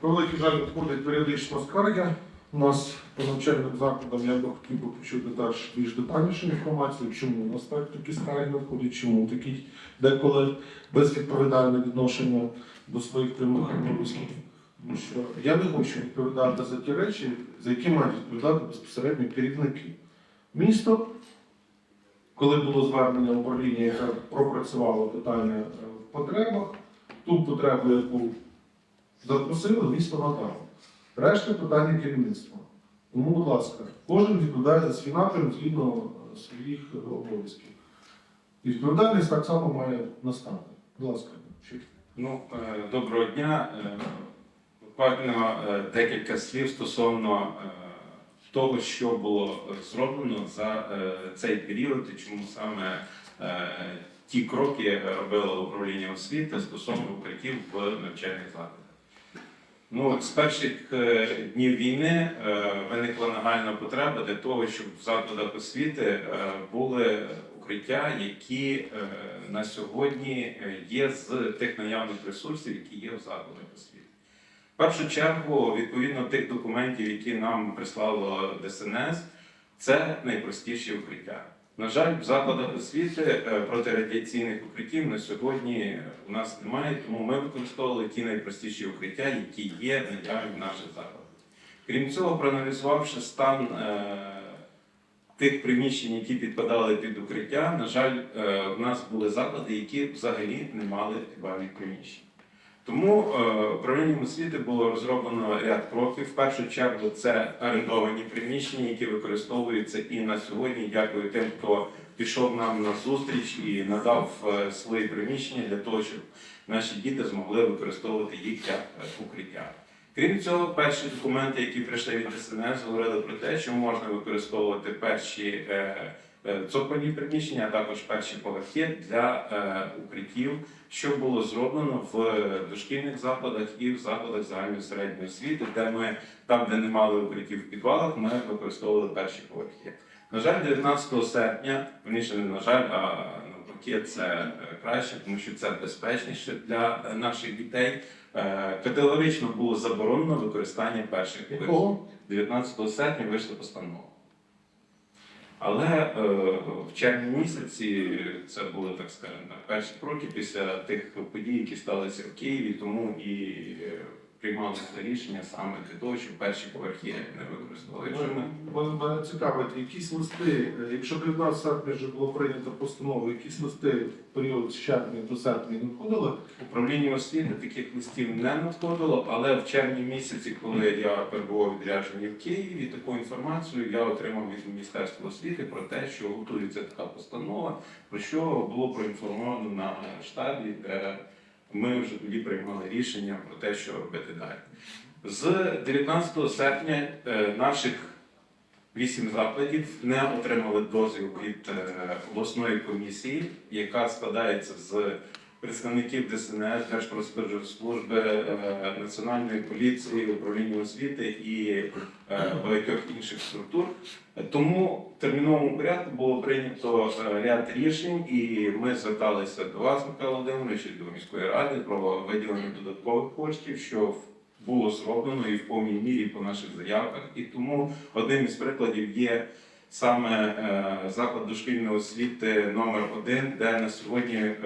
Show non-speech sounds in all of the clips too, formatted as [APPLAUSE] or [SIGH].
Про великий жаль надходить періодично скарги. У нас по навчальним закладам я би хотів би почути теж більш детальнішу інформацію, чому у нас так такі скарги надходять, чому такі деколи безвідповідальне відношення до своїх прямих обов'язків. Тому що я не хочу відповідати за ті речі, за які мають відповідати безпосередньо керівники. Місто, коли було звернення управління, яке пропрацювало питання е, в потребах, ту потребу, яку запросили, місто надало. Решта питання керівництва. Тому, будь ласка, кожен відповідає за свій напрям згідно е, своїх обов'язків. І відповідальність так само має настати. Будь ласка, Ну, е, доброго дня. Буквально е, декілька слів стосовно того, що було зроблено за цей період і чому саме ті кроки робило управління освіти стосовно укриттів в навчальних закладах. Ну, з перших е, днів війни е, виникла нагальна потреба для того, щоб в закладах освіти е, були укриття, які на сьогодні є з тих наявних ресурсів, які є в закладах освіти. В першу чергу, відповідно тих документів, які нам прислало ДСНС, це найпростіші укриття. На жаль, в закладах освіти е, протирадіаційних укриттів на сьогодні у нас немає, тому ми використовували ті найпростіші укриття, які є наявні в наших закладах. Крім цього, проаналізувавши стан е, тих приміщень, які підпадали під укриття, на жаль, е, в нас були заклади, які взагалі не мали підвальних приміщень. Тому е, управлінням освіти було розроблено ряд кроків. В першу чергу це орендовані приміщення, які використовуються і на сьогодні. Дякую тим, хто пішов нам на зустріч і надав е, свої приміщення для того, щоб наші діти змогли використовувати їх як е, укриття. Крім цього, перші документи, які прийшли від ДСНС, говорили про те, що можна використовувати перші е, е, цокольні приміщення, а також перші поверхи для е, укриттів, що було зроблено в дошкільних закладах і в закладах загальної середньої освіти, де ми там, де не мали укриттів в підвалах, ми використовували перші поверхи. На жаль, 19 серпня, верніше не на жаль, а навпаки, це е, краще, тому що це безпечніше для е, наших дітей. Е, Категорично було заборонено використання перших поверхів. 19 серпня вийшла постанова. Але е, в червні місяці це були, так скажемо, перші кроки після тих подій, які сталися в Києві, тому і приймалося рішення саме для того, щоб перші поверхи не використовували. Ми Мене цікавить, якісь листи, е, якщо 19 серпня вже було прийнято постанову, якісь листи в період з червня до серпня не входили? Управління освіти таких листів не надходило, але в червні місяці, коли я перебував відряджені в Києві, таку інформацію я отримав від Міністерства освіти про те, що готується така постанова, про що було проінформовано на штабі, де ми вже тоді приймали рішення про те, що робити далі. З 19 серпня е, наших Вісім закладів не отримали дозвіл від е, обласної комісії, яка складається з представників ДСНС, Держпродспоживслужби, е, Національної поліції, управління освіти і е, багатьох інших структур. Тому в терміновому порядку було прийнято е, ряд рішень, і ми зверталися до вас, Михайло Володимирович, до міської ради про виділення додаткових коштів, що було зроблено і в повній мірі по наших заявках. І тому одним із прикладів є саме е, заклад дошкільної освіти номер 1 де на сьогодні е,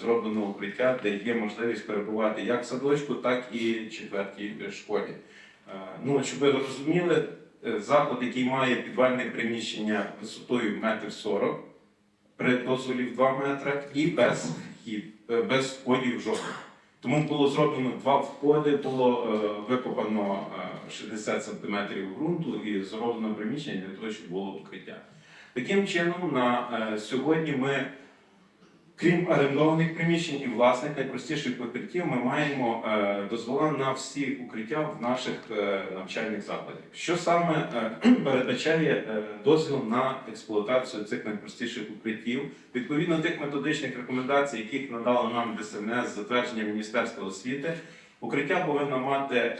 зроблено укриття, де є можливість перебувати як в садочку, так і четвертій школі. Е, ну, щоб ви розуміли, заклад, який має підвальне приміщення висотою метр сорок, при дозволі в 2 метри і без вхід, без входів жодних. Тому було зроблено два входи, було викопано 60 см ґрунту і зроблено приміщення для того, щоб було укриття. Таким чином, на е, сьогодні ми, крім орендованих приміщень і власних найпростіших укриттів, ми маємо е, дозвола на всі укриття в наших е, навчальних закладах. Що саме [CLEARS THROAT] передбачає дозвіл на експлуатацію цих найпростіших укриттів? Відповідно тих методичних рекомендацій, яких надало нам ДСНС затвердження Міністерства освіти, укриття повинно мати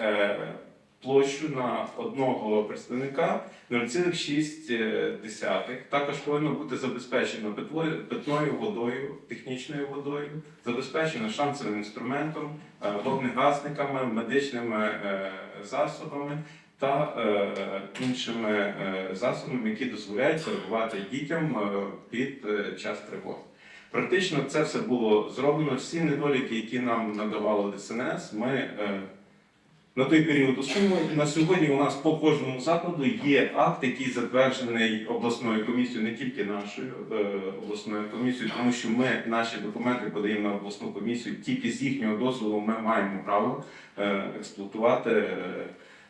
площу на одного представника 0,6. Також повинно бути забезпечено питною водою, технічною водою, забезпечено шансовим інструментом, е, вогнегасниками, медичними е, засобами та е, іншими засобами, які дозволяють перебувати дітям під час тривоги. Практично це все було зроблено. Всі недоліки, які нам надавало ДСНС, ми на той період усунули. На сьогодні у нас по кожному закладу є акт, який затверджений обласною комісією, не тільки нашою е, обласною комісією, тому що ми наші документи подаємо на обласну комісію. Тільки з їхнього дозволу ми маємо право е, експлуатувати е,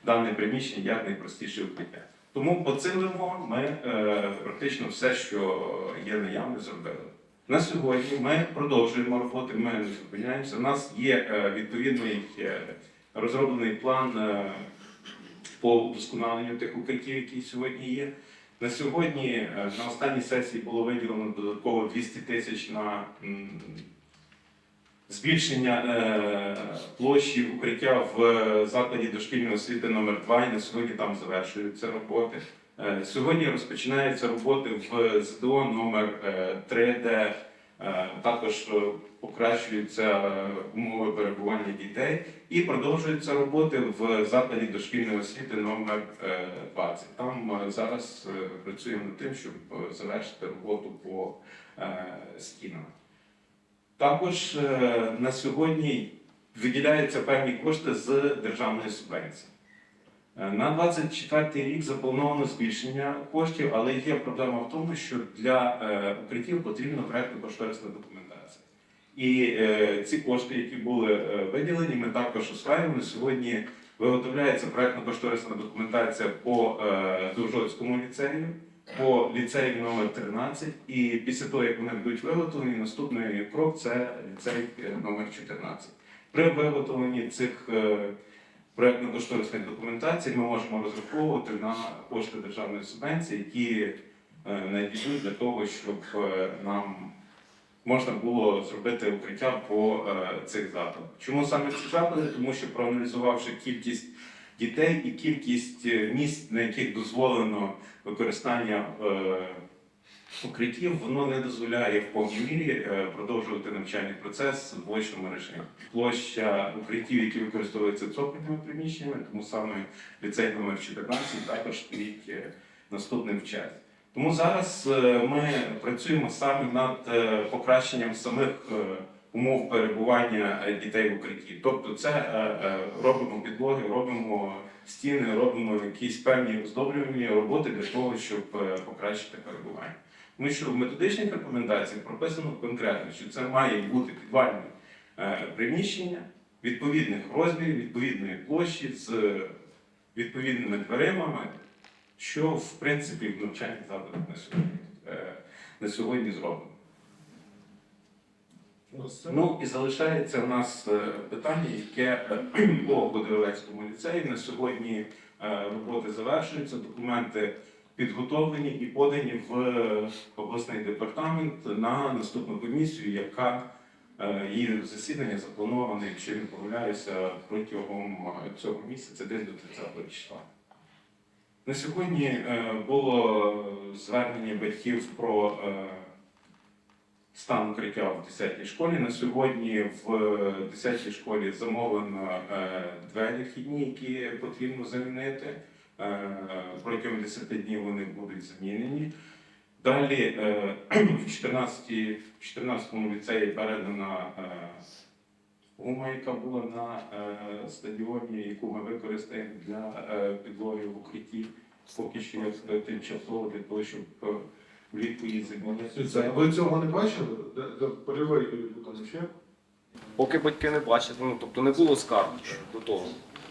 дане приміщення як найпростіше укриття. Тому поцілимо ми е, практично все, що є наявне, зробили. На сьогодні ми продовжуємо роботи, ми не зупиняємося. У нас є відповідний розроблений план е, по вдосконаленню тих укриттів, які сьогодні є. На сьогодні е, на останній сесії було виділено додатково 200 тисяч на збільшення е, площі укриття в закладі дошкільної освіти номер 2 і на сьогодні там завершуються роботи. Сьогодні розпочинаються роботи в ЗДО номер 3, де також е, покращуються е, умови перебування дітей і продовжуються роботи в закладі дошкільної освіти номер е, 20. Там е, зараз е, працюємо над тим, щоб е, завершити роботу по е, стінам. Також е, на сьогодні виділяються певні кошти з державної субвенції. Е, На 24 рік заплановано збільшення коштів, але є проблема в тому, що для е, укриттів потрібна проєктно-кошторисна документація. І е, ці кошти, які були виділені, ми також осваюємо. Сьогодні виготовляється проєктно-кошторисна документація по Довжоцькому ліцею, по ліцею номер 13 і після того, як вони будуть виготовлені, наступний крок це ліцей номер 14. При виготовленні цих проєктно-кошторисних документацій ми можемо розраховувати на кошти державної субвенції, які е, надійдуть для того, щоб е, нам можна було зробити укриття по е, цих закладах. Чому саме ці заклади? Тому що проаналізувавши кількість дітей і кількість місць, на яких дозволено використання укриттів, воно не дозволяє в повній мірі е, продовжувати навчальний процес в очному режимі. Площа укриттів, які використовуються цокольними приміщеннями, тому саме ліцей номер 14 також стоїть е, наступним в часі. Тому зараз е, ми працюємо саме над покращенням самих умов перебування дітей в укритті. Тобто, це робимо підлоги, робимо стіни, робимо якісь певні оздоблювальні роботи для того, щоб покращити перебування. Тому що в методичних рекомендаціях прописано конкретно, що це має бути підвальне е, приміщення відповідних розмірів, відповідної площі з відповідними дверима, що в принципі в навчальних закладах на сьогодні, е, на сьогодні зроблено. Ну і залишається у нас е, питання, яке [CLEARS THROAT] по Бодровецькому ліцеї. На сьогодні роботи завершуються, документи підготовлені і подані в е, обласний департамент на наступну комісію, яка е, її засідання заплановане, якщо він помиляюся, протягом е, цього місяця, десь до 30 числа. На сьогодні було звернення батьків про стан укриття в 10-й школі. На сьогодні в 10-й школі замовлено двері вхідні, які потрібно замінити. Е, Протягом 10 днів вони будуть замінені. Далі е, в 14 14-му ліцеї передана е, гума, яка була на стадіоні, яку ми використаємо для підлоги в укритті. Поки що як тимчасово для того, щоб влітку її замінити. Ви цього не бачили? Де перевий ще? Поки батьки не бачать, ну тобто не було скарг до того.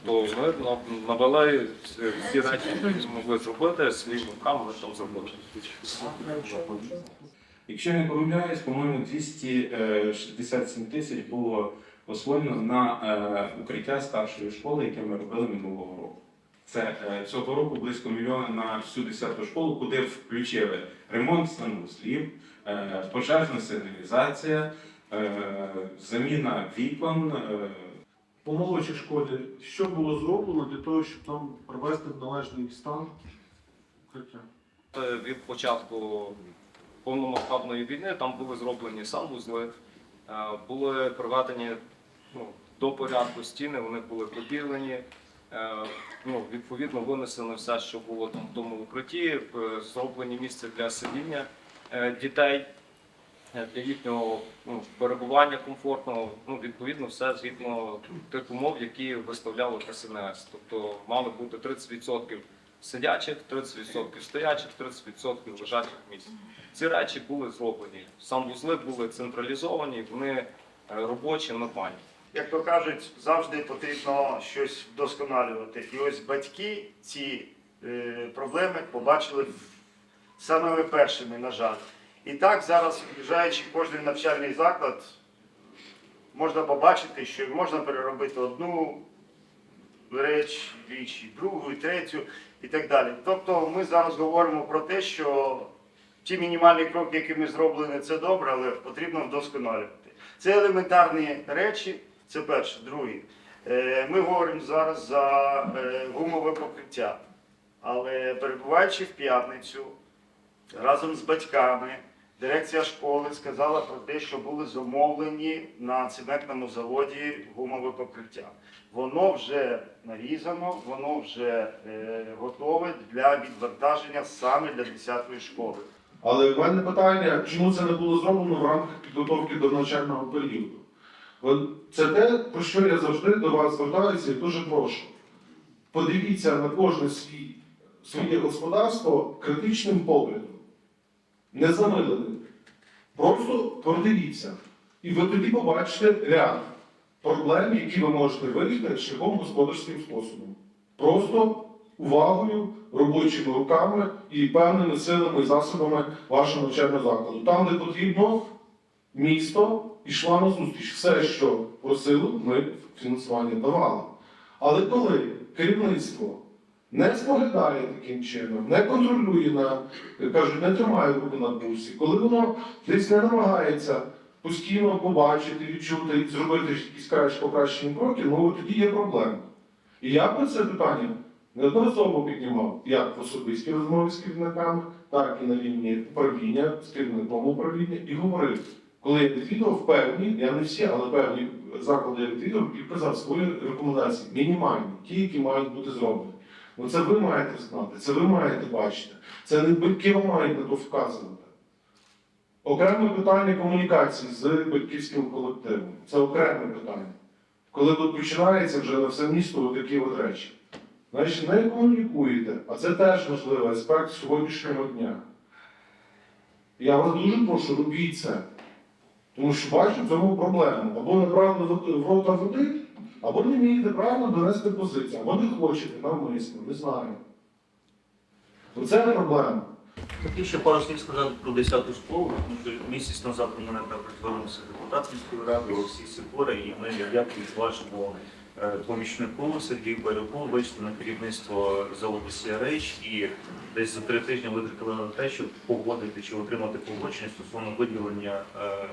То ми на- навели всі речі, які могли зробити, своїми руками ми там зробили. Якщо не помиляюсь, по-моєму, 267 тисяч було освоєно на е, укриття старшої школи, яке ми робили минулого року. Це е, цього року близько мільйона на всю 10 школу, куди включили ремонт санузлів, е, пожежна сигналізація, е, заміна вікон, е, По молодшій школі, що було зроблено для того, щоб там привести в належний стан укриття? Е, Від початку повномасштабної війни там були зроблені санвузли, е, були приведені ну, до порядку стіни, вони були побілені. Е, Ну, відповідно, винесено все, що було там в тому укритті, зроблені місця для сидіння дітей, для їхнього ну, перебування комфортного. Ну, відповідно, все згідно тих умов, які виставляло КСНС. Тобто мали бути 30% сидячих, 30% стоячих, 30% лежачих місць. Ці речі були зроблені. Санвузли були централізовані, вони е, робочі, нормальні. як то кажуть, завжди потрібно щось вдосконалювати. І ось батьки ці е, проблеми побачили самими першими, на жаль. І так зараз, в'їжджаючи кожен навчальний заклад, можна побачити, що можна переробити одну реч, річ, другу, і третю, і так далі. Тобто ми зараз говоримо про те, що ті мінімальні кроки, які ми зроблені, це добре, але потрібно вдосконалювати. Це елементарні речі, це перше. Друге, е, ми говоримо зараз за е, гумове покриття. Але перебуваючи в п'ятницю разом з батьками, дирекція школи сказала про те, що були замовлені на цементному заводі гумове покриття. Воно вже нарізано, воно вже е, готове для відвантаження саме для 10-ї школи. Але в мене питання, чому це не було зроблено в рамках підготовки до навчального періоду? Це те, про що я завжди до вас звертаюся і дуже прошу. Подивіться на кожне свій, своє господарство критичним поглядом, не замиленим. Просто подивіться. І ви тоді побачите ряд проблем, які ви можете вирішити шляхом господарським способом. Просто увагою, робочими руками і певними силами і засобами вашого навчального закладу. Там, де потрібно, місто йшло на зустріч. Все, що просило, ми фінансування давали. Але коли керівництво не споглядає таким чином, не контролює на кажуть, не тримає руку на пульсі, коли воно десь не намагається постійно побачити, відчути зробити якісь кращі покращені кроки, ну тоді є проблема. І я про це питання неодноразово піднімав як в особистій розмові з керівниками, так і на рівні управління з керівником управління, і говорив, коли я відвідував певні, я не всі, але певні заклади я відвідував і казав свої рекомендації, мінімальні, ті, які мають бути зроблені. Ну це ви маєте знати, це ви маєте бачити. Це не батьки вам мають на то вказувати. Окреме питання комунікації з батьківським колективом. Це окреме питання. Коли тут починається вже на все місто такі от речі. Значить, не комунікуєте, а це теж важливий аспект сьогоднішнього дня. Я вас дуже прошу, робіть це. Тому що бачу в цьому проблему. Або неправильно в- в рота води, або не вмієте правильно донести позицію, або не хочете навмисно, не знаю. Оце проблема. Хотів ще пару слів сказати про 10-ту школу, тому що місяць назад до мене звернувся депутат міської ради Олексій Сикора, і ми дякуємо вашому е, помічнику Сергію Барюку вийшли на керівництво заводу «Сіареч» і десь за три тижні витратили на те, щоб погодити чи отримати погодження стосовно виділення е,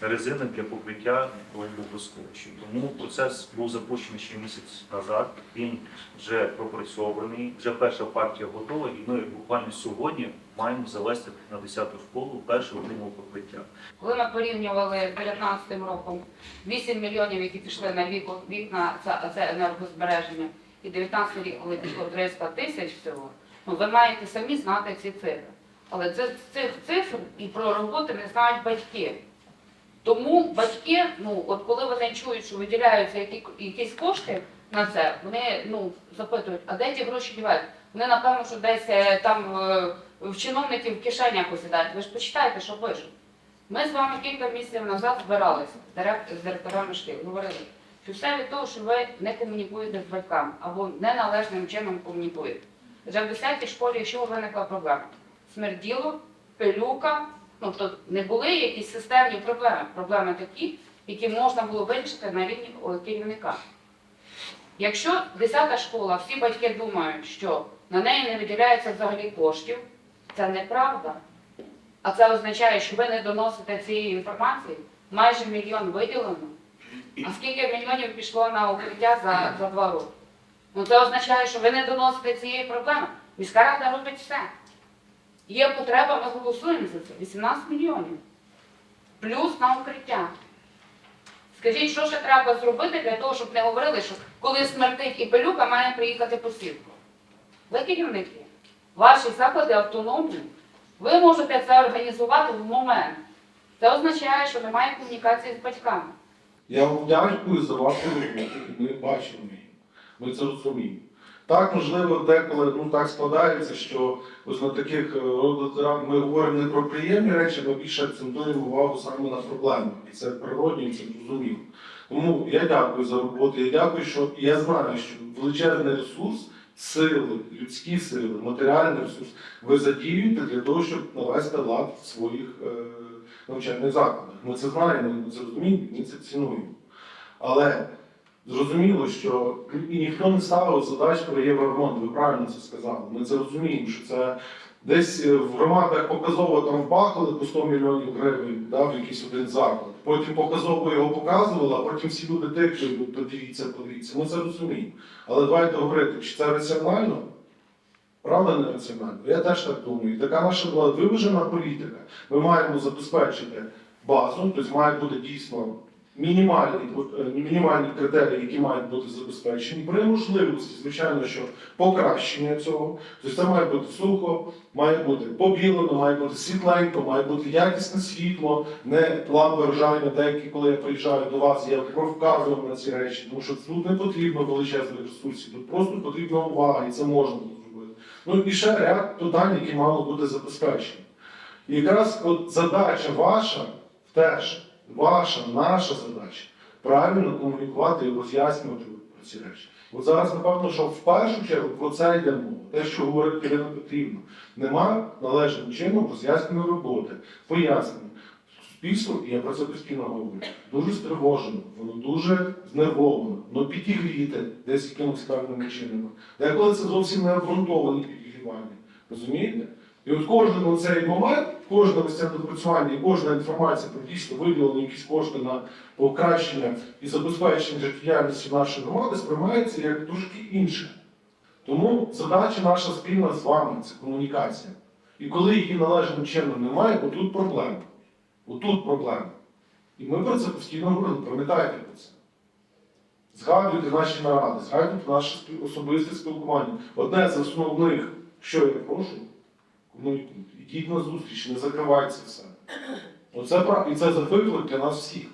резини для покриття водосховища. Тому процес був запущений ще місяць назад. Він вже пропрацьований, вже перша партія готова, і ми буквально сьогодні маємо завести на 10-ту школу перше отримав покриття. Коли ми порівнювали з 19 роком 8 мільйонів, які пішли на віко- вікна, це, це енергозбереження, і 19 рік, коли пішло 300 тисяч всього, ну ви маєте самі знати ці цифри. Але це, цих цифр і про роботи не знають батьки. Тому батьки, ну от коли вони чують, що виділяються які, якісь кошти на це, вони ну запитують, а де ті гроші дівають? Вони напевно, що десь е, там е, в чиновників в кишенях посідають. Ви ж почитайте, що пишуть. Ми з вами кілька місяців назад збиралися з дирек- з директорами шкіл, говорили, що все від того, що ви не комунікуєте з батьками або неналежним чином комунікуєте. Вже в 10-й школі, що виникла проблема? Смерділо, пилюка, ну то не були якісь системні проблеми. Проблеми такі, які можна було вирішити на рівні керівника. Якщо 10 школа, всі батьки думають, що на неї не виділяється взагалі коштів, це неправда. А це означає, що ви не доносите цієї інформації. Майже мільйон виділено, А скільки мільйонів пішло на укриття за, за два роки? Ну це означає, що ви не доносите цієї проблеми. Міська рада робить все. Є потреба, ми голосуємо за це. 18 мільйонів. Плюс на укриття. Скажіть, що ще треба зробити для того, щоб не говорили, що коли смертить і пилюка, має приїхати посілку. Ви керівники, ваші заклади автономні, ви можете це організувати в момент. Це означає, що немає комунікації з батьками. Я вам дякую за вашу роботу. Ми бачимо її. Ми це розуміємо. Так, можливо, деколи ну, так складається, що ось на таких е, родах ми говоримо не про приємні речі, ми більше акцентуємо увагу саме на проблеми. І це природньо, і це зрозуміло. Тому я дякую за роботу. Я дякую, що я знаю, що величезний ресурс, сили, людські сили, матеріальний ресурс ви задіюєте для того, щоб навести лад в своїх е, навчальних закладах. Ми це знаємо, ми це розуміємо, ми це цінуємо. Але зрозуміло, що і ніхто не ставив задач про євроремонт, ви правильно це сказали. Ми це розуміємо, що це десь е, в громадах показово там вбахали по 100 мільйонів гривень да, в якийсь один заклад. Потім показово його показували, а потім всі люди тикли, подивіться, подивіться. Ми це розуміємо. Але давайте говорити, чи це раціонально? Правда, не раціонально? Я теж так думаю. І така наша була виважена політика. Ми маємо забезпечити базу, тобто має бути дійсно мінімальні, е, мінімальні критерії, які мають бути забезпечені. При можливості, звичайно, що покращення цього. Тобто це має бути сухо, має бути побілено, має бути світленько, має бути якісне світло, не лампи рожання, деякі, коли я приїжджаю до вас, я вказую на ці речі, тому що тут не потрібно величезних ресурсів, тут просто потрібна увага, і це можна зробити. Ну і ще ряд питань, які мало бути забезпечені. І якраз от задача ваша теж, ваша, наша задача правильно комунікувати і роз'яснювати про ці речі. От зараз, напевно, що в першу чергу про це йде мова. Те, що говорить Ірина Петрівна, нема належним чином роз'ясненої роботи, пояснення. Суспільство, і я про це постійно говорю, дуже стривожено, воно дуже знервовано, воно підігріте десь якимось певними чинами. Деколи це зовсім не обґрунтовані підігрівання. Розумієте? І от кожен цей момент, кожне ось це допрацювання і кожна інформація про дійсно виділені якісь кошти на покращення і забезпечення життєдіяльності нашої громади сприймається як трошки інше. Тому задача наша спільна з вами це комунікація. І коли її належним чином немає, отут проблема. Отут проблема. І ми про це постійно говорили, пам'ятайте про це. Згадуйте наші наради, згадуйте наше особисте спілкування. Одне з основних, що я прошу, комунікуйте. йдіть на зустріч, не закривайте все. Оце, пра- і це виклик для нас всіх.